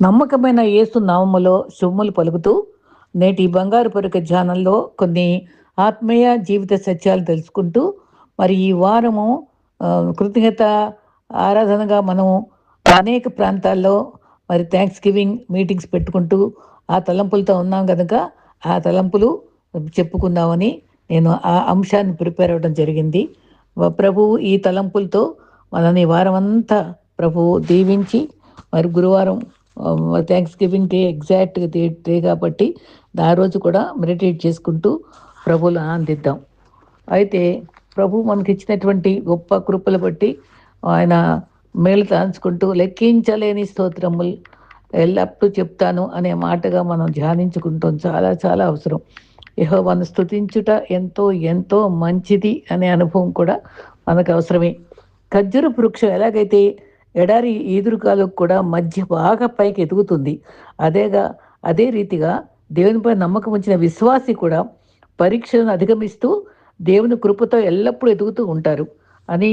నమ్మకమైన యేసు నామములో శుభములు పలుకుతూ నేటి బంగారు పొరక ధ్యానంలో కొన్ని ఆత్మీయ జీవిత సత్యాలు తెలుసుకుంటూ మరి ఈ వారము కృతజ్ఞత ఆరాధనగా మనము అనేక ప్రాంతాల్లో మరి థ్యాంక్స్ గివింగ్ మీటింగ్స్ పెట్టుకుంటూ ఆ తలంపులతో ఉన్నాం కనుక ఆ తలంపులు చెప్పుకుందామని నేను ఆ అంశాన్ని ప్రిపేర్ అవ్వడం జరిగింది. ప్రభువు ఈ తలంపులతో మనని వారమంతా ప్రభు ప్రభువు దీవించి మరి గురువారం థ్యాంక్స్ గివింగ్ డే ఎగ్జాక్ట్గా డే డే కాబట్టి ఆ రోజు కూడా మెడిటేట్ చేసుకుంటూ ప్రభువులు ఆనందిద్దాం. అయితే ప్రభు మనకి ఇచ్చినటువంటి గొప్ప కృపలు బట్టి ఆయన మేలు తాంచుకుంటూ లెక్కించలేని స్తోత్రములు ఎల్లప్పుడూ చెప్తాను అనే మాటగా మనం ధ్యానించుకుంటాం. చాలా చాలా అవసరం. యెహోవాను స్తుతించుట ఎంతో ఎంతో మంచిది అనే అనుభవం కూడా మనకు అవసరమే. ఖర్జూర వృక్షం ఎలాగైతే ఎడారి ఈదురుగాలు కూడా మధ్య బాగా పైకి ఎదుగుతుంది. అదేగా అదే రీతిగా దేవునిపై నమ్మకం ఉంచిన విశ్వాసి కూడా పరీక్షలను అధిగమిస్తూ దేవుని కృపతో ఎల్లప్పుడూ ఎదుగుతూ ఉంటారు అని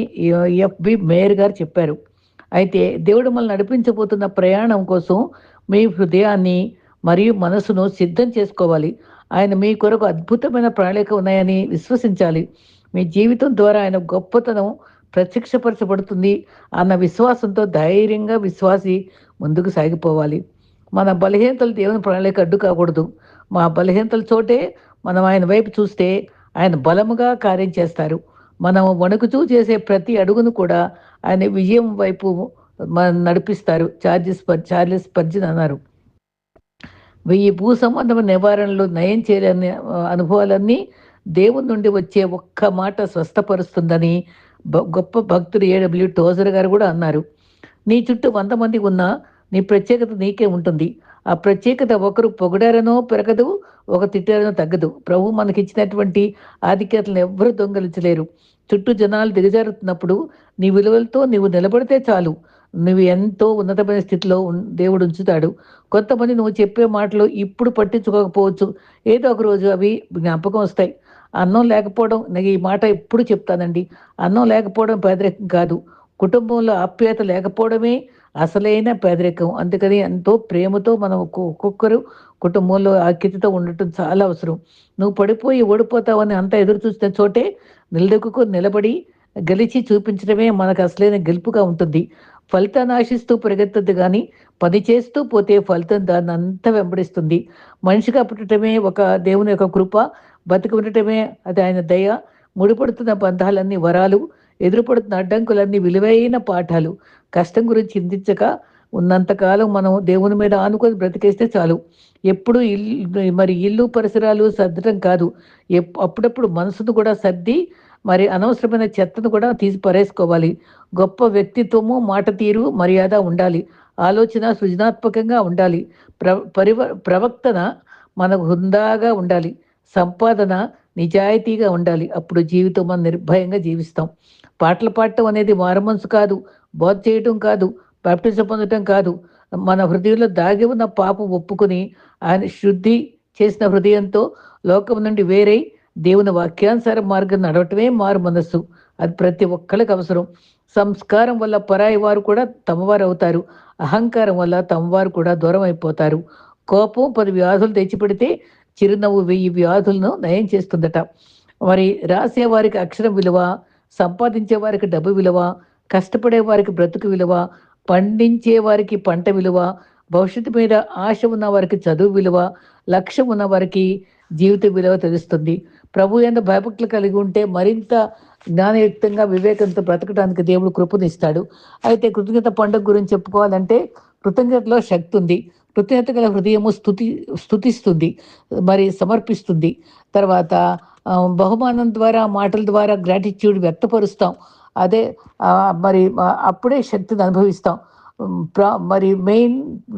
ఎఫ్బి మేయర్ గారు చెప్పారు. అయితే దేవుడు మనల్ని నడిపించబోతున్న ప్రయాణం కోసం మీ హృదయాన్ని మరియు మనసును సిద్ధం చేసుకోవాలి. ఆయన మీ కొరకు అద్భుతమైన ప్రణాళిక ఉన్నాయని విశ్వసించాలి. మీ జీవితం ద్వారా ఆయన గొప్పతనం ప్రత్యక్షపరచబడుతుంది అన్న విశ్వాసంతో ధైర్యంగా విశ్వాసి ముందుకు సాగిపోవాలి. మన బలహీనతలు దేవుని ప్రణాళిక అడ్డు కాకూడదు. మా బలహీనతల చోటే మనం ఆయన వైపు చూస్తే ఆయన బలముగా కార్యం చేస్తారు. మనం వణుకుచూ చేసే ప్రతి అడుగును కూడా ఆయన విజయం వైపు మన నడిపిస్తారు. చార్జెస్ చార్లెస్ పర్జన్ అన్నారు. వెయ్యి భూ సంబంధం నివారణలు నయం చేయలేని అనుభవాలన్నీ దేవుని నుండి వచ్చే ఒక్క మాట స్వస్థపరుస్తుందని గొప్ప భక్తుడు ఏడబ్ల్యూ టోజర్ గారు కూడా అన్నారు. నీ చుట్టూ వంద మంది ఉన్నా నీ ప్రత్యేకత నీకే ఉంటుంది. ఆ ప్రత్యేకత ఒకరు పొగడారనో పెరగదు ఒక తిట్టారనో తగ్గదు. ప్రభు మనకిచ్చినటువంటి ఆధిక్యతలను ఎవ్వరూ దొంగలించలేరు. చుట్టూ జనాలు దిగజారుతున్నప్పుడు నీ విలువలతో నీవు నిలబడితే చాలు. నువ్వు ఎంతో ఉన్నతమైన స్థితిలో ఉన్- దేవుడు ఉంచుతాడు. కొంతమంది నువ్వు చెప్పే మాటలు ఇప్పుడు పట్టించుకోకపోవచ్చు. ఏదో ఒక రోజు అవి జ్ఞాపకం వస్తాయి. అన్నం లేకపోవడం నాకు ఈ మాట ఎప్పుడు చెప్తానండి. అన్నం లేకపోవడం పేదరికం కాదు. కుటుంబంలో ఆప్యాయత లేకపోవడమే అసలైన పేదరికం. అందుకని ఎంతో ప్రేమతో మనం ఒక్కొక్కరు కుటుంబంలో ఆఖ్యతతో ఉండటం చాలా అవసరం. నువ్వు పడిపోయి ఓడిపోతావని అంత ఎదురు చూసిన చోటే నిలదొక్కుకు నిలబడి గెలిచి చూపించడమే మనకు అసలైన గెలుపుగా ఉంటుంది. ఫలితాన్ని ఆశిస్తూ పరిగెత్తద్దు కానీ పని చేస్తూ పోతే ఫలితం దాన్ని అంతా వెంబడిస్తుంది. మనిషిగా పుట్టడమే ఒక దేవుని యొక్క కృప బతికి ఉండటమే అది ఆయన దయ. ముడిపడుతున్న బంధాలన్నీ వరాలు ఎదురుపడుతున్న అడ్డంకులన్నీ విలువైన పాఠాలు. కష్టం గురించి చింతించక ఉన్నంతకాలం మనం దేవుని మీద ఆనుకొని బ్రతికేస్తే చాలు. ఎప్పుడు ఇల్లు మరి ఇల్లు పరిసరాలు సర్దడం కాదు. ఎప్- అప్పుడప్పుడు మనసును కూడా సర్ది మరి అనవసరమైన చెత్తను కూడా తీసి పరేసుకోవాలి. గొప్ప వ్యక్తిత్వము మాట తీరు మర్యాద ఉండాలి. ఆలోచన సృజనాత్మకంగా ఉండాలి. ప్ర పరివ ప్రవక్తన మనకు హుందాగా ఉండాలి. సంపాదన నిజాయితీగా ఉండాలి. అప్పుడు జీవితం మనం నిర్భయంగా జీవిస్తాం. పాటలు పాడటం అనేది మారమనసు కాదు. బోధ చేయటం కాదు. బాప్టిజం పొందటం కాదు. మన హృదయంలో దాగి ఉన్న పాపం ఒప్పుకొని ఆయన శుద్ధి చేసిన హృదయంతో లోకం నుండి వేరై దేవుని వాక్యానుసార మార్గం నడవటమే మారు మనస్సు. అది ప్రతి ఒక్కరికి అవసరం. సంస్కారం వల్ల పరాయి వారు కూడా తమవారు అవుతారు. అహంకారం వల్ల తమవారు కూడా దూరం అయిపోతారు. కోపం పది వ్యాధులు తెచ్చిపెడితే చిరునవ్వు వెయ్యి వ్యాధులను నయం చేస్తుందట. మరి రాసే వారికి అక్షరం విలువ సంపాదించే వారికి డబ్బు విలువ కష్టపడే వారికి బ్రతుకు విలువ పండించే వారికి పంట విలువ భవిష్యత్తు మీద ఆశ ఉన్న వారికి చదువు విలువ లక్ష్యం ఉన్న వారికి జీవిత విలువ తెలుస్తుంది. ప్రభు ఎందు భయభక్తులు కలిగి ఉంటే మరింత జ్ఞానయుక్తంగా వివేకంతో బ్రతకడానికి దేవుడు కృపనిస్తాడు. అయితే కృతజ్ఞత పండుగ గురించి చెప్పుకోవాలంటే కృతజ్ఞతలో శక్తి ఉంది. కృతజ్ఞత గల హృదయము స్థుతి స్థుతిస్తుంది. మరి సమర్పిస్తుంది. తర్వాత బహుమానం ద్వారా మాటల ద్వారా గ్రాటిట్యూడ్ వ్యక్తపరుస్తాం. అదే మరి అప్పుడే శక్తిని అనుభవిస్తాం. మరి మెయిన్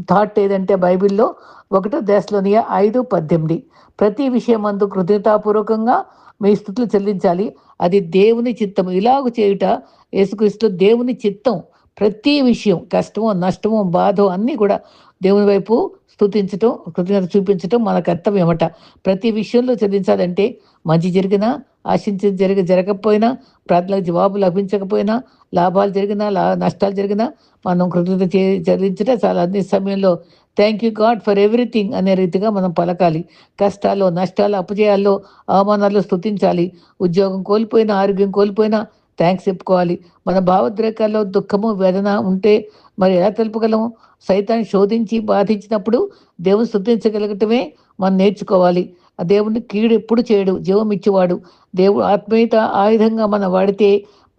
థాట్ ఏదంటే బైబిల్లో ఒకటో దేశలోని ఐదు పద్దెనిమిది. ప్రతి విషయం అందు కృతజ్ఞతాపూర్వకంగా మీ స్థుతులు చెల్లించాలి. అది దేవుని చిత్తం ఇలాగ చేయుట యేసుక్రీస్తు దేవుని చిత్తం. ప్రతి విషయం కష్టమో నష్టమో బాధో అన్నీ కూడా దేవుని వైపు స్థుతించటం కృతజ్ఞత చూపించటం మన కర్తవ్యమట. ప్రతి విషయంలో చెల్లించాలంటే మంచి జరిగినా ఆశించింది జరిగి జరగకపోయినా ప్రార్థనలకు జవాబు లభించకపోయినా లాభాలు జరిగినా లా నష్టాలు జరిగినా మనం కృతజ్ఞత చే చెల్లించటే చాలా అన్ని సమయంలో thank you God for everything అనే రీతిగా మనం పలకాలి. కష్టాలు నష్టాలు అపజయాల్లో అవమానాల్లో స్థుతించాలి ఉద్యోగం కోల్పోయినా ఆరోగ్యం కోల్పోయినా థ్యాంక్స్ చెప్పుకోవాలి. మన భావోద్రేకాల్లో దుఃఖము వేదన ఉంటే మరి ఎలా తెలుపగలము సైతాన్ని శోధించి బాధించినప్పుడు దేవుని స్థుతించగలగటమే మనం నేర్చుకోవాలి. ఆ దేవుని కీడు ఎప్పుడు చేయడు జీవం ఇచ్చేవాడు. దేవుడు ఆత్మీయత ఆయుధంగా మనం వాడితే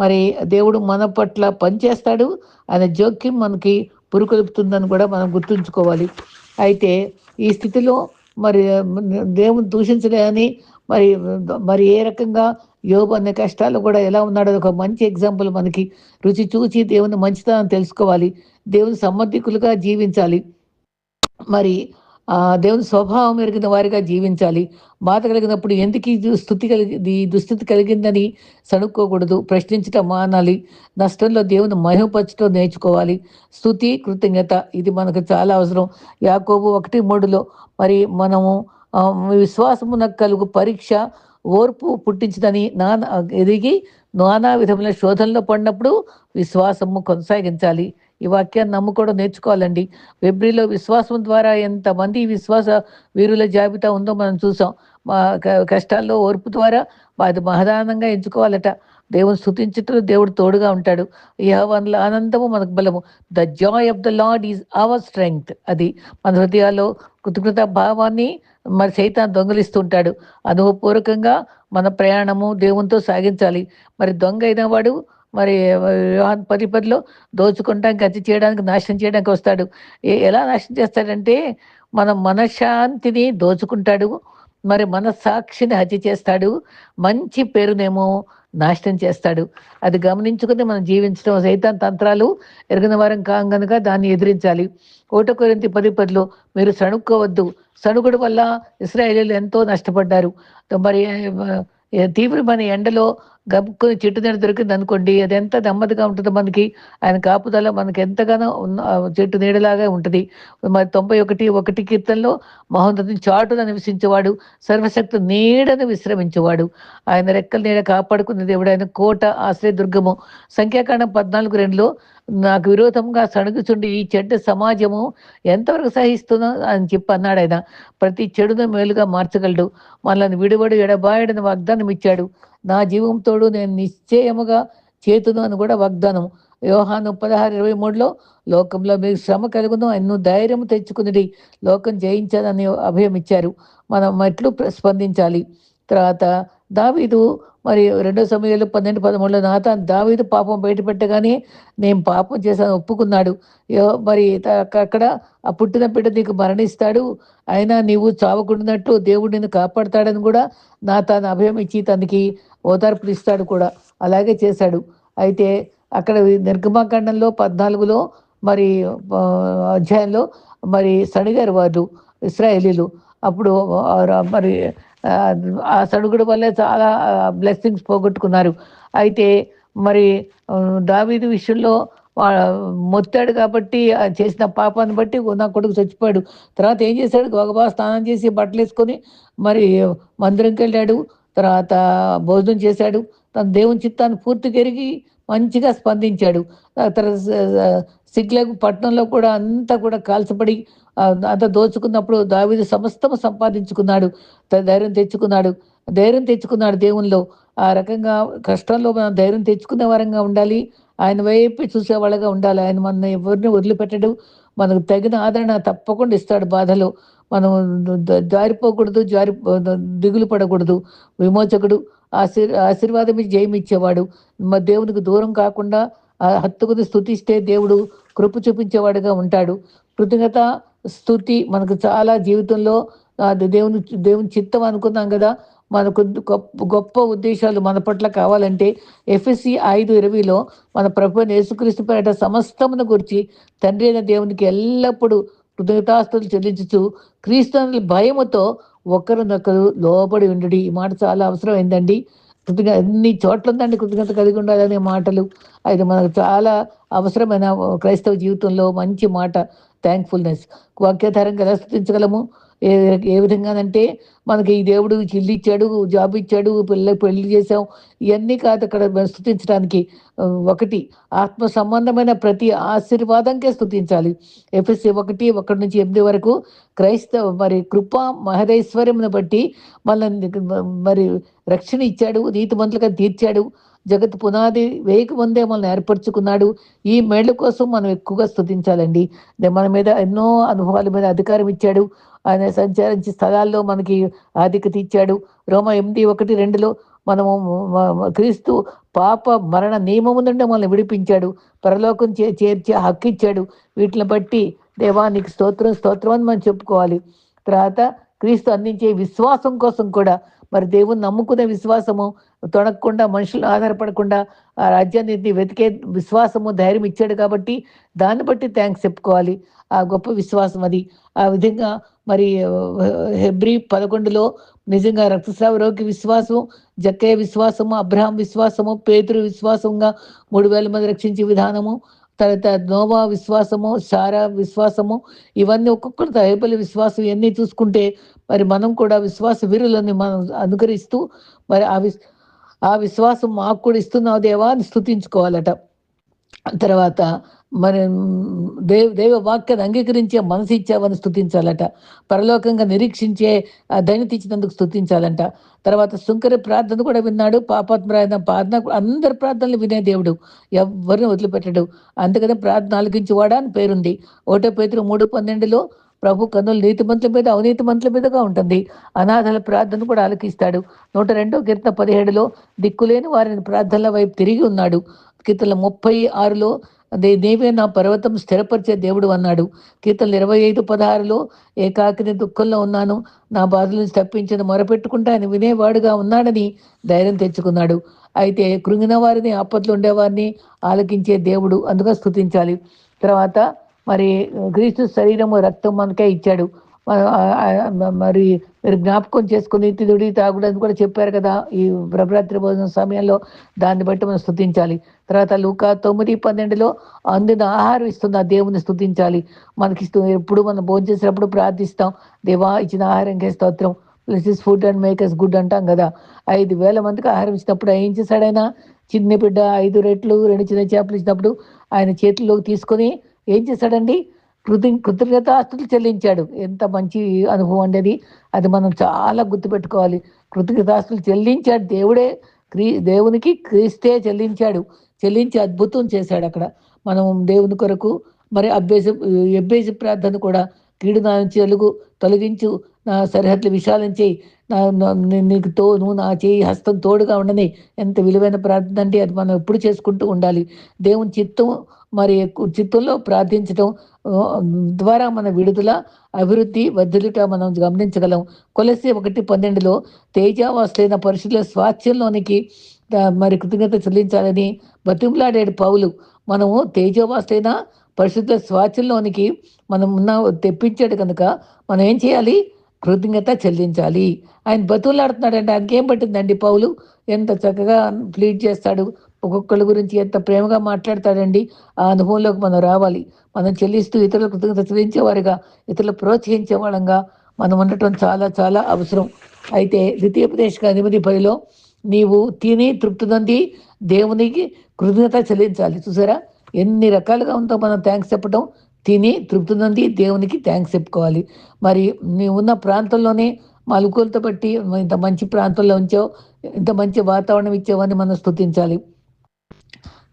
మరి దేవుడు మన పట్ల పనిచేస్తాడు. ఆయన జోక్యం మనకి పురుకొలుపుతుందని కూడా మనం గుర్తుంచుకోవాలి. అయితే ఈ స్థితిలో మరి దేవుని దూషించలేదని మరి మరి ఏ రకంగా యోబు అనే కష్టాలు కూడా ఎలా ఉన్నాడో ఒక మంచి ఎగ్జాంపుల్ మనకి. రుచి చూచి దేవుని మంచితనం తెలుసుకోవాలి. దేవుని సమర్థికులుగా జీవించాలి. మరి దేవుని స్వభావం ఎరిగిన వారిగా జీవించాలి. బాధ కలిగినప్పుడు ఎందుకు ఈ స్థుతి కలిగి ఈ దుస్థితి కలిగిందని సనుక్కోకూడదు ప్రశ్నించటం మానాలి. నష్టంలో దేవుని మహిమపరచడం నేర్చుకోవాలి. స్థుతి కృతజ్ఞత ఇది మనకు చాలా అవసరం. యాకోబు ఒకటి మూడులో మరి మనము విశ్వాసమున కలుగు పరీక్ష ఓర్పు పుట్టించదని నానా ఎదిగి నానా విధముల శోధనలో పడినప్పుడు విశ్వాసము కొనసాగించాలి. ఈ వాక్యాన్ని నమ్ముకోవడం నేర్చుకోవాలండి. ఫిబ్రిలో విశ్వాసం ద్వారా ఎంతమంది విశ్వాస వీరుల జాబితా ఉందో మనం చూసాం. మా కష్టాల్లో ఓర్పు ద్వారా అది మహదానంగా ఎంచుకోవాలట. దేవుని స్థుతించటం దేవుడు తోడుగా ఉంటాడు. యహోవన్ల ఆనందము మనకు బలము. The joy of the Lord is our strength. అది మన హృదయాల్లో కృతజ్ఞత భావాన్ని మరి సైతాన్ దొంగలిస్తుంటాడు. అనుభవపూర్వకంగా మన ప్రయాణము దేవునితో సాగించాలి. మరి దొంగ అయినవాడు మరి పది పదిలో దోచుకుంటానికి గతి చేయడానికి నాశనం చేయడానికి వస్తాడు. ఎలా నాశనం చేస్తాడంటే మన మనశ్శాంతిని దోచుకుంటాడు మరి మనస్సాక్షిని హత్య చేస్తాడు మంచి పేరునేమో నాశనం చేస్తాడు. అది గమనించుకుని మనం జీవించడం సైతాన్ తంత్రాలు ఎరగిన వారం కాం కనుక దాన్ని ఎదిరించాలి. ఓట కొరింతి పది పదిలో మీరు సణుక్కోవద్దు. సణుకుడు వల్ల ఇస్రాయేలీలు ఎంతో నష్టపడ్డారు. మరి తీవ్రమైన ఎండలో గబుక్కుని చెట్టు నీడ దొరికింది అనుకోండి అది ఎంత నెమ్మదిగా ఉంటుంది మనకి ఆయన కాపుదల మనకి ఎంతగానో చెట్టు నీడలాగా ఉంటుంది. మరి తొంభై ఒకటి ఒకటి కీర్తనలో మహోన్నతిని చాటును నివసించేవాడు సర్వశక్తి నీడను విశ్రమించేవాడు. ఆయన రెక్కల నీడ కాపాడుకున్న దేవుడు ఆయన కోట ఆశ్రయ దుర్గము. సంఖ్యాకాండం పద్నాలుగు రెండులో నాకు విరోధంగా సణుగుచుండి ఈ చెడ్డ సమాజము ఎంతవరకు సహిస్తుందో అని చెప్పి అన్నాడు ఆయన. ప్రతి చెడును మేలుగా మార్చగలడు. మనల్ని విడివడు ఎడబాయడని వాగ్దానం ఇచ్చాడు నా జీవంతోడు నేను నిశ్చయముగా చేతును అని కూడా వాగ్దానం. వ్యవహాను పదహారు ఇరవై మూడులో లోకంలో మీకు శ్రమ కలుగును ఎన్నో ధైర్యం తెచ్చుకుని లోకం జయించాలని అభయం ఇచ్చారు మనం మెట్లు స్పందించాలి. తర్వాత దావీదు మరి రెండో సమయంలో పన్నెండు పదమూడులో నాథాన్ దావీదు పాపం బయట పెట్టగానే నేను పాపం చేశాను ఒప్పుకున్నాడు. మరి అక్కడ ఆ పుట్టిన బిడ్డ నీకు మరణిస్తాడు. అయినా నీవు చావకుండానట్టు దేవుడు నిన్ను కాపాడతాడని కూడా నా తాను అభయం ఇచ్చి తనకి ఓదార్పులు ఇస్తాడు కూడా. అలాగే చేశాడు. అయితే అక్కడ నిర్గమాకాండంలో పద్నాలుగులో మరి అధ్యాయంలో మరి సణిగారు వారు ఇస్రాయేలీలు. అప్పుడు మరి ఆ సడుగుడు వల్లే చాలా బ్లెస్సింగ్స్ పోగొట్టుకున్నారు. అయితే మరి దావీదు విషయంలో మొత్తాడు కాబట్టి చేసిన పాపాన్ని బట్టి నా కొడుకు చచ్చిపోయాడు. తర్వాత ఏం చేశాడు? గోగబా స్నానం చేసి బట్టలు వేసుకొని మరి మందిరంకి వెళ్ళాడు. తర్వాత భోజనం చేశాడు. తన దేవుని చిత్తాన్ని పూర్తి ఎరిగి మంచిగా స్పందించాడు. తర్వాత సిగ్లకు పట్టణంలో కూడా అంతా కూడా కాల్చబడి అంత దోచుకున్నప్పుడు దావిది సమస్తము సంపాదించుకున్నాడు. ధైర్యం తెచ్చుకున్నాడు. ధైర్యం తెచ్చుకున్నాడు దేవునిలో. ఆ రకంగా కష్టంలో మనం ధైర్యం తెచ్చుకునే వారంగా ఉండాలి. ఆయన వైపు చూసేవాళ్ళగా ఉండాలి. ఆయన మన ఎవరిని వదిలిపెట్టడు. మనకు తగిన ఆదరణ తప్పకుండా ఇస్తాడు బాధలో. మనం జారిపోకూడదు జారి దిగులు పడకూడదు. విమోచకుడు ఆశీర్ ఆశీర్వాదం జయమిచ్చేవాడు. మా దేవునికి దూరం కాకుండా హత్తుకుని స్థుతిస్తే దేవుడు కృప చూపించేవాడుగా ఉంటాడు. కృతజ్ఞత స్థుతి మనకు చాలా జీవితంలో దేవుని దేవుని చిత్తం అనుకున్నాం కదా. మనకు గొప్ప గొప్ప ఉద్దేశాలు మన పట్ల కావాలంటే ఎఫ్ఎస్సి ఐదు ఇరవైలో మన ప్రభు యేసుక్రీస్తు పేట సమస్తమును గురించి తండ్రి అయిన దేవునికి ఎల్లప్పుడూ కృతజ్ఞతాస్తులు చెల్లించుచు క్రీస్తుల భయముతో ఒకరినొకరు లోబడి ఉండడి. ఈ మాట చాలా అవసరం ఏందండి? కృతజ్ఞ ఎన్ని చోట్ల ఉందండి కృతజ్ఞత కలిగి ఉండాలనే మాటలు. అది మనకు చాలా అవసరమైన క్రైస్తవ జీవితంలో మంచి మాట థ్యాంక్ఫుల్నెస్ వాక్యాధారంగా ఎలా స్థుతించగలము? ఏ ఏ విధంగానంటే మనకి ఈ దేవుడు ఇల్లు ఇచ్చాడు జాబ్ ఇచ్చాడు పిల్ల పెళ్ళి చేసాం ఇవన్నీ కాదు అక్కడ స్థుతించడానికి. ఒకటి ఆత్మ సంబంధమైన ప్రతి ఆశీర్వాదంకే స్థుతించాలి. ఎఫ్ఎస్సి ఒకటి ఒకటి నుంచి ఎనిమిది వరకు క్రైస్తవ మరి కృప మహదైశ్వర్యమును బట్టి మనల్ని మరి రక్షణ ఇచ్చాడు నీతిమంతులుగా తీర్చాడు. జగత్ పునాది వేయక ముందే మనల్ని ఏర్పరచుకున్నాడు. ఈ మేళ్ళ కోసం మనం ఎక్కువగా స్థుతించాలండి మన మీద ఎన్నో అనుభవాల మీద అధికారం ఇచ్చాడు. ఆయన సంచరించి స్థలాల్లో మనకి ఆధిక్యత ఇచ్చాడు. రోమ ఎనిమిది ఒకటి రెండులో మనము క్రీస్తు పాప మరణ నియమము నుండి మనల్ని విడిపించాడు. పరలోకం చే చేర్చే హక్కు ఇచ్చాడు. వీటిని బట్టి దేవానికి స్తోత్రం స్తోత్రం అని మనం చెప్పుకోవాలి. తర్వాత క్రీస్తు అందించే విశ్వాసం కోసం కూడా మరి దేవుని నమ్ముకునే విశ్వాసము తొడగకుండా మనుషులు ఆధారపడకుండా ఆ రాజ్యాన్ని వెతికే విశ్వాసము ధైర్యం ఇచ్చాడు కాబట్టి దాన్ని బట్టి థ్యాంక్స్ చెప్పుకోవాలి. ఆ గొప్ప విశ్వాసం అది. ఆ విధంగా మరి హెబ్రి పదకొండులో నిజంగా రక్తస్రావ రోగి విశ్వాసం జక్కయ్య విశ్వాసము అబ్రహాం విశ్వాసము పేతురు విశ్వాసంగా మూడు వేల మంది రక్షించే విధానము తర్వాత నోవా విశ్వాసము సారా విశ్వాసము ఇవన్నీ ఒక్కొక్కరు హేబలి విశ్వాసం ఇవన్నీ చూసుకుంటే మరి మనం కూడా విశ్వాస వీరులని మనం అనుకరిస్తూ మరి ఆ విశ్ ఆ విశ్వాసం మాకు కూడా ఇస్తున్నావు దేవా అని స్థుతించుకోవాలట తర్వాత మరి దేవ దైవ వాక్యాన్ని అంగీకరించే మనసు ఇచ్చావని స్థుతించాలట పరలోకంగా నిరీక్షించే ఆ ఇచ్చినందుకు స్థుతించాలంట తర్వాత శుంకరి ప్రార్థన కూడా విన్నాడు. పాపాత్మరాయన ప్రార్థన అందరి ప్రార్థనలు వినే దేవుడు. ఎవరిని వదిలిపెట్టడు. అందుకనే ప్రార్థన ఆలకించేవాడా అని పేరుంది. ఒకటో పేతులు మూడు పన్నెండులో ప్రభు కన్నులు నీతి మంతుల మీద అవినీతి మంతుల మీదగా ఉంటుంది. అనాథల ప్రార్థన కూడా ఆలకిస్తాడు. నూట రెండో కీర్తన పదిహేడులో దిక్కులేని వారిని ప్రార్థనల వైపు తిరిగి ఉన్నాడు. కీర్తనల ముప్పై ఆరులో దే దేవే నా పర్వతం స్థిరపరిచే దేవుడు అన్నాడు. కీర్తనలు ఇరవై ఐదు పదహారులో ఏకాకిని దుఃఖంలో ఉన్నాను నా బాధల నుంచి తప్పించిన మొరపెట్టుకుంటా ఆయన వినేవాడుగా ఉన్నాడని ధైర్యం తెచ్చుకున్నాడు. అయితే కృంగిన వారిని ఆపత్లు ఉండేవారిని ఆలకించే దేవుడు అందుగా స్థుతించాలి తర్వాత మరి క్రీస్తు శరీరము రక్తం మనకే ఇచ్చాడు. మరి మీరు జ్ఞాపకం చేసుకుని తిదుడి తాగుడని కూడా చెప్పారు కదా ఈ ప్రభరాత్రి భోజనం సమయంలో దాన్ని బట్టి మనం స్థుతించాలి తర్వాత లూకా తొమ్మిది పన్నెండులో అందిన ఆహారం ఇస్తున్న దేవుని స్థుతించాలి మనకి ఎప్పుడు మనం భోజనం చేసినప్పుడు ప్రార్థిస్తాం దేవా ఇచ్చిన ఆహారంకే స్తోత్రం. Bless is food and makers good అంటాం కదా. ఐదు వేల మందికి ఆహారం ఇచ్చినప్పుడు ఏం చేశాడైనా చిన్న బిడ్డ ఐదు రెట్లు రెండు చిన్న చేపలు ఇచ్చినప్పుడు ఆయన చేతుల్లోకి తీసుకొని ఏం చేశాడండి? కృతి కృతజ్ఞతాస్తులు చెల్లించాడు. ఎంత మంచి అనుభవం అండి అది. అది మనం చాలా గుర్తుపెట్టుకోవాలి. కృతజ్ఞతాస్తులు చెల్లించాడు. దేవుడే క్రీ దేవునికి క్రీస్తే చెల్లించాడు. చెల్లించి అద్భుతం చేశాడు అక్కడ. మనం దేవుని కొరకు మరి అభ్యస ఎబ్బేసి ప్రార్థన కూడా కీడు నా నుంచి తొలగించు. నా సరిహద్దులు విశాలం చేయి. నా నీకు తో నువ్వు నా చేయి హస్తం తోడుగా ఉండని ఎంత విలువైన ప్రార్థన అంటే అది మనం ఎప్పుడు చేసుకుంటూ ఉండాలి. దేవుని చిత్తం మరి చిత్తంలో ప్రార్థించడం ద్వారా మన విడుదల అభివృద్ధి వర్ధలుట మనం గమనించగలం. కొలసి ఒకటి పన్నెండులో తేజావాసులైన పరిస్థితుల స్వాస్థ్యంలోనికి మరి కృతజ్ఞత చెల్లించాలని బతిమలాడాడు పౌలు. మనము తేజోవాస్తైన పరిశుద్ధ స్వాచ్యంలోనికి మనం ఉన్న తెప్పించాడు కనుక మనం ఏం చేయాలి? కృతజ్ఞత చెల్లించాలి. ఆయన బతులాడుతున్నాడంటే ఆయనకి ఏం పట్టిందండి పౌలు? ఎంత చక్కగా ప్లీడ్ చేస్తాడు. ఒక్కొక్కరి గురించి ఎంత ప్రేమగా మాట్లాడతాడండి ఆ అనుభవంలోకి మనం రావాలి. మనం చెల్లిస్తూ ఇతరుల కృతజ్ఞత చెల్లించేవారుగా ఇతరులు ప్రోత్సహించే వాళ్ళంగా మనం ఉండటం చాలా చాలా అవసరం. అయితే ద్వితీయోపదేశ నిమిది పదిలో నీవు తిని తృప్తి దేవునికి కృతజ్ఞత చెల్లించాలి. చూసారా? ఎన్ని రకాలుగా ఉందో మనం థ్యాంక్స్ చెప్పడం తిని తృప్తి పొంది దేవునికి థ్యాంక్స్ చెప్పుకోవాలి. మరి నీవు ఉన్న ప్రాంతంలోనే మలుకూలతో బట్టి ఇంత మంచి ప్రాంతంలో ఉంచావు ఇంత మంచి వాతావరణం ఇచ్చావని మనం స్తుతించాలి.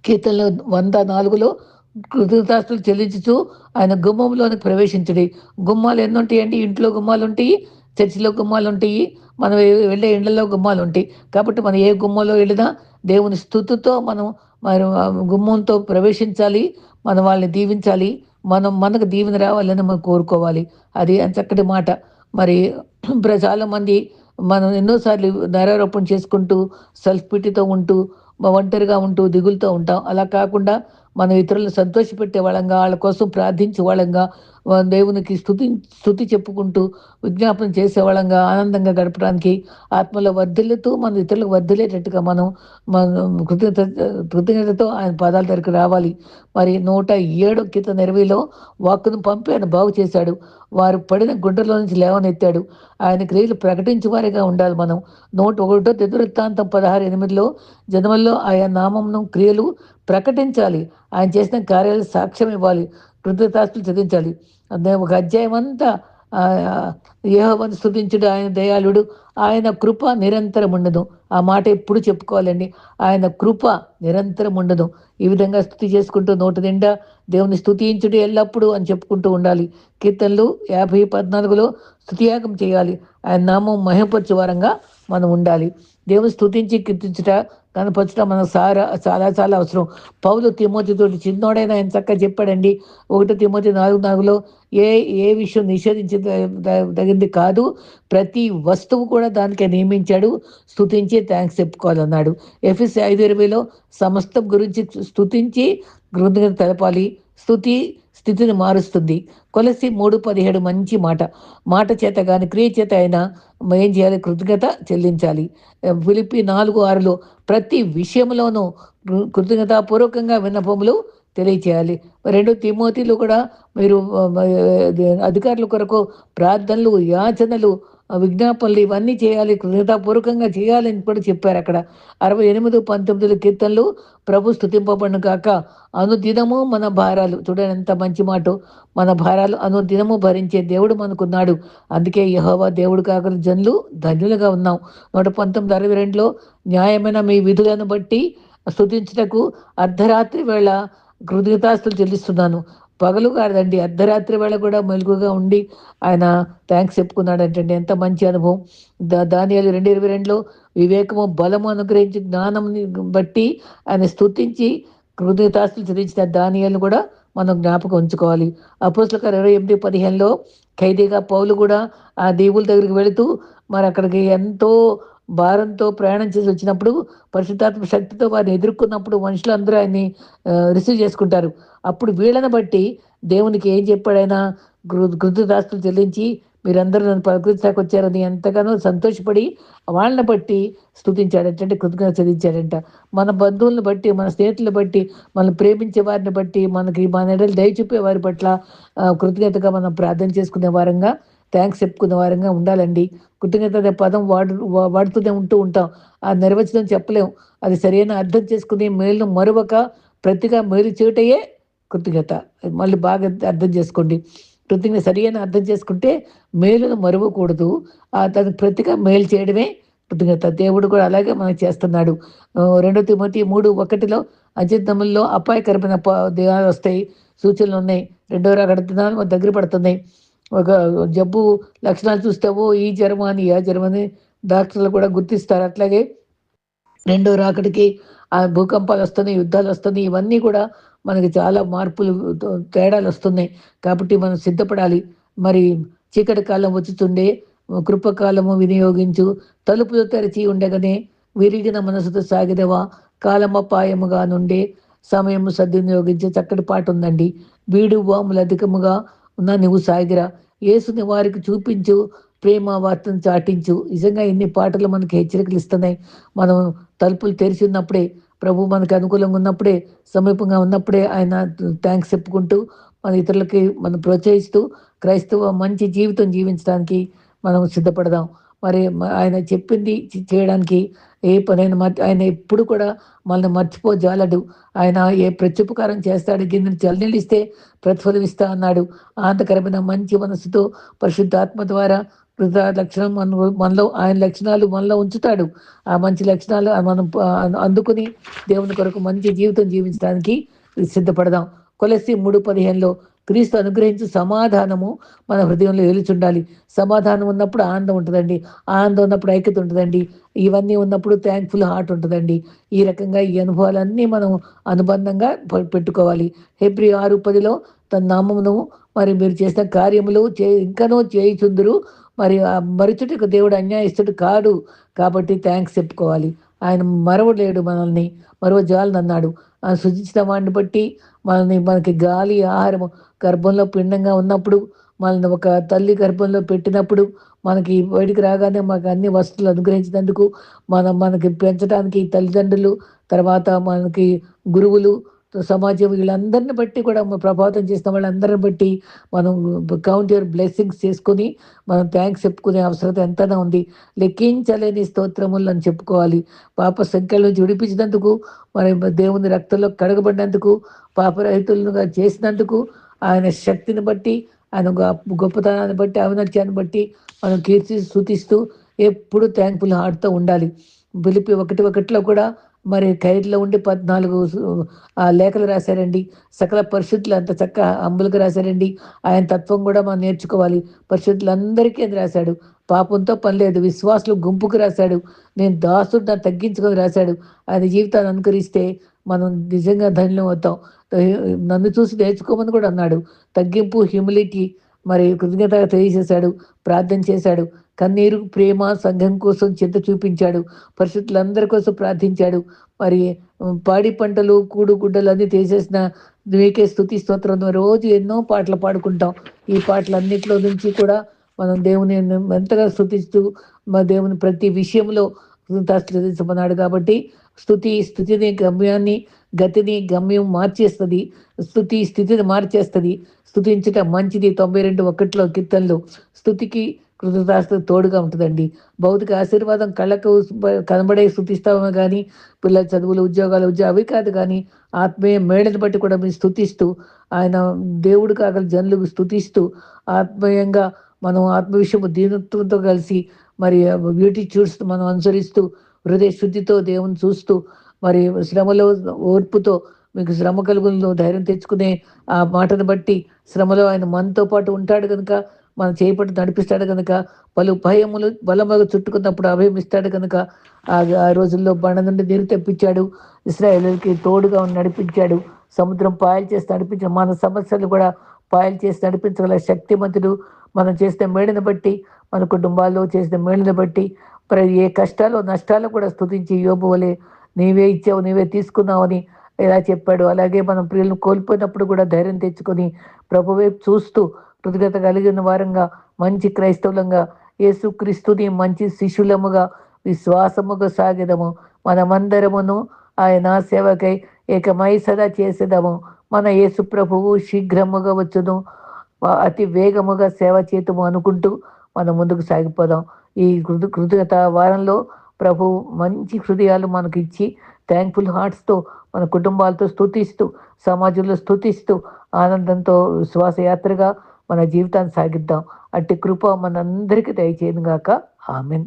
కీర్తనలు వంద నాలుగులో కృతజ్ఞతాస్తులు చెల్లించుచు ఆయన గుమ్మంలోనికి ప్రవేశించడి. గుమ్మాలు ఎన్ని ఉంటాయండి ఇంట్లో గుమ్మాలు ఉంటాయి చర్చిలో గుమ్మాలు ఉంటాయి మనం వెళ్ళే ఇండ్లలో గుమ్మాలు ఉంటాయి కాబట్టి మనం ఏ గుమ్మలో వెళ్ళినా దేవుని స్థుతితో మనం మరి గుమ్మంతో ప్రవేశించాలి మనం వాళ్ళని దీవించాలి మనం మనకు దీవెన రావాలని మనం కోరుకోవాలి. అది చక్కటి మాట. మరి ప్ర- చాలా మంది మనం ఎన్నోసార్లు నేరారోపణ చేసుకుంటూ సెల్ఫ్ పిటితో ఉంటూ ఒంటరిగా ఉంటూ దిగులుతో ఉంటాం. అలా కాకుండా మనం ఇతరులను సంతోషపెట్టే వాళ్ళంగా వాళ్ళ కోసం ప్రార్థించే వాళ్ళంగా దేవునికి స్థుతి స్థుతి చెప్పుకుంటూ విజ్ఞాపన చేసేవాళ్ళంగా ఆనందంగా గడపడానికి ఆత్మలో వర్ధిల్లుతూ మన ఇతరులకు వర్ధిలేటట్టుగా మనం మన కృతజ్ఞత కృతజ్ఞతతో ఆయన పాదాల దగ్గరికి రావాలి. మరి నూట ఏడు కిత ఇరవైలో వాక్కును పంపి ఆయన బాగు చేశాడు. వారు పడిన గుండెలో నుంచి లేవనెత్తాడు. ఆయన క్రియలు ప్రకటించి వారిగా ఉండాలి మనం. నూట ఒకటో తెదువృత్తాంతం పదహారు ఎనిమిదిలో జనమల్లో ఆయన నామంను క్రియలు ప్రకటించాలి. ఆయన చేసిన కార్యాలు సాక్ష్యం ఇవ్వాలి. కృతజ్ఞతాస్తులు చదివించాలి ఒక అధ్యాయం అంతా యహోవను స్థుతించుడు ఆయన దయాళుడు ఆయన కృప నిరంతరం ఉండదు. ఆ మాట ఎప్పుడు చెప్పుకోవాలండి? ఆయన కృప నిరంతరం ఉండదు. ఈ విధంగా స్థుతి చేసుకుంటూ నోటి నిండా దేవుని స్థుతించుడు ఎల్లప్పుడూ అని చెప్పుకుంటూ ఉండాలి. కీర్తనలు యాభై పద్నాలుగులో స్థుతియాగం చేయాలి. ఆయన నామం మహిమపరచు వారంగా మనం ఉండాలి. దేవుని స్థుతించి కీర్తించుట కనపరచడం మనకు సారా చాలా చాలా అవసరం. పౌలు తిమోతితో చిన్నోడైనా ఆయన చక్కగా చెప్పాడండి. ఒకటో తిమోతి నాలుగు నాలుగులో ఏ ఏ విషయం నిషేధించి తగింది కాదు ప్రతి వస్తువు కూడా దానికి నియమించాడు. స్థుతించి థ్యాంక్స్ చెప్పుకోవాలన్నాడు. ఎఫ్ఎస్ ఐదు ఇరవైలో సమస్తం గురించి స్థుతించి కృతజ్ఞత తెలపాలి. స్థుతి స్థితిని మారుస్తుంది. కొలసి మూడు పదిహేడు మంచి మాట. మాట చేత కానీ క్రియ చేత అయినా ఏం చేయాలి? కృతజ్ఞత చెల్లించాలి. ఫిలిపి నాలుగు ఆరులో ప్రతి విషయంలోనూ కృతజ్ఞతాపూర్వకంగా విన్నపములు తెలియచేయాలి. రెండు తిమోతిలు కూడా మీరు అధికారుల కొరకు ప్రార్థనలు యాచనలు విజ్ఞాపనలు ఇవన్నీ చేయాలి కృతజ్ఞతాపూర్వకంగా చేయాలని కూడా చెప్పారు అక్కడ. అరవై ఎనిమిది పంతొమ్మిది కీర్తనలు ప్రభు స్థుతింపబడిన కాక అనుదినము మన భారాలు. చూడండి ఎంత మంచి మాట. మన భారాలు అనుదినము భరించే దేవుడు మనకున్నాడు. అందుకే యహోవా దేవుడు కాక జనులు ధన్యులుగా ఉన్నాం. నూట పంతొమ్మిది అరవై రెండులో న్యాయమైన మీ విధులను బట్టి స్థుతించుటకు అర్ధరాత్రి వేళ కృతజ్ఞతాస్తులు చెల్లిస్తున్నాను. పగలు కాదండి. అర్ధరాత్రి వేళ కూడా మెలుగుగా ఉండి ఆయన థ్యాంక్స్ చెప్పుకున్నాడంటండి. ఎంత మంచి అనుభవం. దా దానియాలు రెండు ఇరవై రెండులో వివేకము బలము అనుగ్రహించి జ్ఞానం బట్టి ఆయన స్తుతించి కృతజ్ఞతాస్తులు చదివించిన దానియాలను కూడా మనం జ్ఞాపకం ఉంచుకోవాలి. అపోస్లకర్ ఇరవై ఎనిమిది పదిహేనులో ఖైదీగా పౌలు కూడా ఆ దేవుల దగ్గరికి వెళుతూ మరి అక్కడికి ఎంతో భారంతో ప్రయాణం చేసి వచ్చినప్పుడు పరిశుద్ధాత్మ శక్తితో వారిని ఎదుర్కొన్నప్పుడు మనుషులందరూ ఆయన్ని రిసీవ్ చేసుకుంటారు. అప్పుడు వీళ్ళని బట్టి దేవునికి ఏం చెప్పాడైనా కృతదాస్తులు చెల్లించి మీరందరూ నన్ను ప్రకృతికి వచ్చారని ఎంతగానో సంతోషపడి వాళ్ళని బట్టి స్థుతించాడంట అంటే కృతజ్ఞత చెల్లించాడంట. మన బంధువులను బట్టి మన స్నేహితులను బట్టి మనం ప్రేమించే వారిని బట్టి మనకి మన ఎడలు దయ చూపే వారి పట్ల కృతజ్ఞతగా మనం ప్రార్థన చేసుకునే వారంగా థ్యాంక్స్ చెప్పుకునే వారంగా ఉండాలండి. కృతజ్ఞత అనే పదం వాడు వాడుతూనే ఉంటూ ఉంటాం. ఆ నిర్వచనం చెప్పలేం. అది సరైన అర్థం చేసుకుని మేలును మరొక ప్రతిగా మేలు చేయటయే కృతజ్ఞత. మళ్ళీ బాగా అర్థం చేసుకోండి. కృతజ్ఞత సరైన అర్థం చేసుకుంటే మేలును మరవకూడదు. ఆ దానికి ప్రతిగా మేలు చేయడమే కృతజ్ఞత. దేవుడు కూడా అలాగే మనకు చేస్తున్నాడు. రెండో తిమోతి మూడు ఒకటిలో అజితముల్లో అపాయకరమైన ప- దేహాలు వస్తాయి. సూచనలు ఉన్నాయి. రెండో రకడ దినాలు దగ్గర పడుతున్నాయి. ఒక జబ్బు లక్షణాలు చూస్తావో ఈ జ్వరం అని ఆ జ్వరం అని డాక్టర్లు కూడా గుర్తిస్తారు. అట్లాగే రెండో రాకడికి ఆ భూకంపాలు వస్తున్నాయి యుద్ధాలు వస్తున్నాయి ఇవన్నీ కూడా మనకి చాలా మార్పులు తేడాలు వస్తున్నాయి. కాబట్టి మనం సిద్ధపడాలి. మరి చీకటి కాలం వచ్చుతుండే కృపకాలము వినియోగించు తలుపులు తెరిచి ఉండగానే విరిగిన మనసుతో సాగిదవా కాలమపాయముగా నుండే సమయము సద్వినియోగించే. చక్కటి పాట ఉందండి. వీడు వాములు అధికముగా ఉన్న నువ్వు సాగిరా. యేసుని వారికి చూపించు ప్రేమ వార్తను చాటించు. నిజంగా ఇన్ని పాటలు మనకి హెచ్చరికలు ఇస్తున్నాయి. మనం తలుపులు తెరిచి ఉన్నప్పుడే ప్రభు మనకు అనుకూలంగా ఉన్నప్పుడే సమీపంగా ఉన్నప్పుడే ఆయన థ్యాంక్స్ చెప్పుకుంటూ మన ఇతరులకి మనం ప్రోత్సహిస్తూ క్రైస్తవ మంచి జీవితం జీవించడానికి మనం సిద్ధపడదాం. మరి ఆయన చెప్పింది చేయడానికి ఏ పనైనా మర్చి ఆయన ఎప్పుడు కూడా మనల్ని మర్చిపోజాలడు. ఆయన ఏ ప్రత్యుపకారం చేస్తాడు గిన్నెను చల్లనిలిస్తే ఇస్తే ప్రతిఫలం ఇస్తా అన్నాడు. ఆనందకరమైన మంచి మనసుతో పరిశుద్ధాత్మ ద్వారా కృత లక్షణం మన మనలో ఆయన లక్షణాలు మనలో ఉంచుతాడు. ఆ మంచి లక్షణాలు మనం అందుకుని దేవుని కొరకు మంచి జీవితం జీవించడానికి సిద్ధపడదాం. కొలసి మూడు పదిహేనులో క్రీస్తు అనుగ్రహించు సమాధానము మన హృదయంలో ఏలుచుండాలి. సమాధానం ఉన్నప్పుడు ఆనందం ఉంటుందండి. ఆనందం ఉన్నప్పుడు ఐక్యత ఉంటుందండి. ఇవన్నీ ఉన్నప్పుడు థ్యాంక్ఫుల్ హార్ట్ ఉంటుందండి. ఈ రకంగా ఈ అనుభవాలన్నీ మనం అనుబంధంగా పె- పెట్టుకోవాలి. హెబ్రి ఆరు పదిలో తన నామమును మరి మీరు చేసిన కార్యములు చే ఇంకనూ చేయిచుందురు. మరి మరుచుటకు దేవుడు అన్యాయస్తుడు కాడు. కాబట్టి థ్యాంక్స్ చెప్పుకోవాలి. ఆయన మరవలేడు మనల్ని మరవజాలని అన్నాడు ఆ సృజించిన వాడిని బట్టి మనల్ని మనకి గాలి ఆహారం గర్భంలో పిండంగా ఉన్నప్పుడు మనల్ని ఒక తల్లి గర్భంలో పెట్టినప్పుడు మనకి బయటికి రాగానే మాకు అన్ని వస్తువులు అనుగ్రహించినందుకు మనం మనకి పెంచడానికి తల్లిదండ్రులు తర్వాత మనకి గురువులు సమాజం వీళ్ళందరిని బట్టి కూడా ప్రభావితం చేసిన వాళ్ళందరిని బట్టి మనం కౌంట్ యువర్ బ్లెస్సింగ్స్ చేసుకొని మనం థ్యాంక్స్ చెప్పుకునే అవసరం ఎంతైనా ఉంది. లెక్కించలేని స్తోత్రములు అని చెప్పుకోవాలి. పాప సంఖ్యల నుంచి విడిపించినందుకు మరి దేవుని రక్తంలో కడగబడినందుకు పాపరహితులుగా చేసినందుకు ఆయన శక్తిని బట్టి ఆయన గొప్ప- గొప్పతనాన్ని బట్టి అవినత్యాన్ని బట్టి మనం కీర్తి సూచిస్తూ ఎప్పుడు థ్యాంక్ఫుల్ హార్ట్తో ఉండాలి. పిలిపి ఒకటి ఒకటిలో కూడా మరి ఖైర్లో ఉండి పద్నాలుగు ఆ లేఖలు రాశారండి. సకల పరిశుద్ధులు అంత చక్క అంబులకు రాశారండి. ఆయన తత్వం కూడా మనం నేర్చుకోవాలి. పరిశుద్ధులందరికీ అది రాశాడు. పాపంతో పని లేదు. విశ్వాసులు గుంపుకు రాశాడు. నేను దాసుడు నా తగ్గించుకొని రాశాడు. ఆయన జీవితాన్ని అనుకరిస్తే మనం నిజంగా ధన్యం అవుతాం. నన్ను చూసి నేర్చుకోమని కూడా అన్నాడు. తగ్గింపు హ్యూమిలిటీ మరి కృతజ్ఞత తెలియజేశాడు ప్రార్థన చేశాడు. కన్నీరు ప్రేమ సంఘం కోసం చింత చూపించాడు. పరిస్థితులందరి కోసం ప్రార్థించాడు. మరి పాడి పంటలు కూడు గుడ్డలు అన్నీ తీసేసిన మీకే స్థుతి స్తోత్రం. రోజు ఎన్నో పాటలు పాడుకుంటాం. ఈ పాటలన్నింటిలో నుంచి కూడా మనం దేవుని ఎంతగా స్థుతిస్తూ మా దేవుని ప్రతి విషయంలో స్థుతించమన్నాడు కాబట్టి స్థుతి స్థుతిని గమ్యాన్ని గతిని గమ్యం మార్చేస్తుంది. స్థుతి స్థితిని మార్చేస్తుంది. స్థుతించట మంచిది. తొంభై రెండు ఒకటిలో కీర్తనలు స్థుతికి కృతజ్ఞత తోడుగా ఉంటుందండి. భౌతిక ఆశీర్వాదం కళ్ళకు కనబడే స్థుతిస్తామే కానీ పిల్లల చదువులు ఉద్యోగాలు ఉద్యోగం అవి కాదు కానీ ఆత్మీయ మేళను బట్టి కూడా మీరు స్థుతిస్తూ ఆయన దేవుడు కాగల జనులకు స్థుతిస్తూ ఆత్మీయంగా మనం ఆత్మవిషయము దీనత్వంతో కలిసి మరి బ్యూటీ చూస్తూ మనం అనుసరిస్తూ హృదయ శుద్ధితో దేవుని చూస్తూ మరి శ్రమలో ఓర్పుతో మీకు శ్రమ కలుగులను ధైర్యం తెచ్చుకునే ఆ మాటను బట్టి శ్రమలో ఆయన మనతో పాటు ఉంటాడు కనుక మన చేపట్టు నడిపిస్తాడు కనుక పలు భయములు బలముగా చుట్టుకున్నప్పుడు అభయం ఇస్తాడు కనుక ఆ రోజుల్లో బండ నుండి నీరు తెప్పించాడు ఇస్రాయేల్కి తోడుగా ఉండి నడిపించాడు సముద్రం పాయలు చేసి నడిపించిన మన సమస్యలు కూడా పాయలు చేసి నడిపించగల శక్తిమంతుడు మనం చేసిన మేళను బట్టి మన కుటుంబాల్లో చేసిన మేళను బట్టి ఏ కష్టాలు నష్టాలు కూడా స్తుతించి యోబు వలె నీవే ఇచ్చావు నీవే తీసుకున్నావని ఎలా చెప్పాడు. అలాగే మనం ప్రియులను కోల్పోయినప్పుడు కూడా ధైర్యం తెచ్చుకొని ప్రభు వైపు చూస్తూ కృతజ్ఞత కలిగిన వారంగా మంచి క్రైస్తవులంగా యేసుక్రీస్తుని మంచి శిష్యులముగా విశ్వాసముగా సాగెదము. మనమందరమును ఆయన సేవకై ఏకమై సదా చేసేదము. మన యేసు ప్రభువు శీఘ్రముగా వచ్చును. అతి వేగముగా సేవ చేతుము అనుకుంటూ మనం ముందుకు సాగిపోదాం. ఈ కృత కృతజ్ఞత వారంలో ప్రభు మంచి హృదయాలు మనకు ఇచ్చి థ్యాంక్ఫుల్ హార్ట్స్తో మన కుటుంబాలతో స్తుతిస్తూ సమాజంలో స్థుతిస్తూ ఆనందంతో శ్వాసయాత్రగా మన జీవితాన్ని సాగిద్దాం. అట్టి కృప మనందరికీ దయచేయను గాక. ఆమెన్.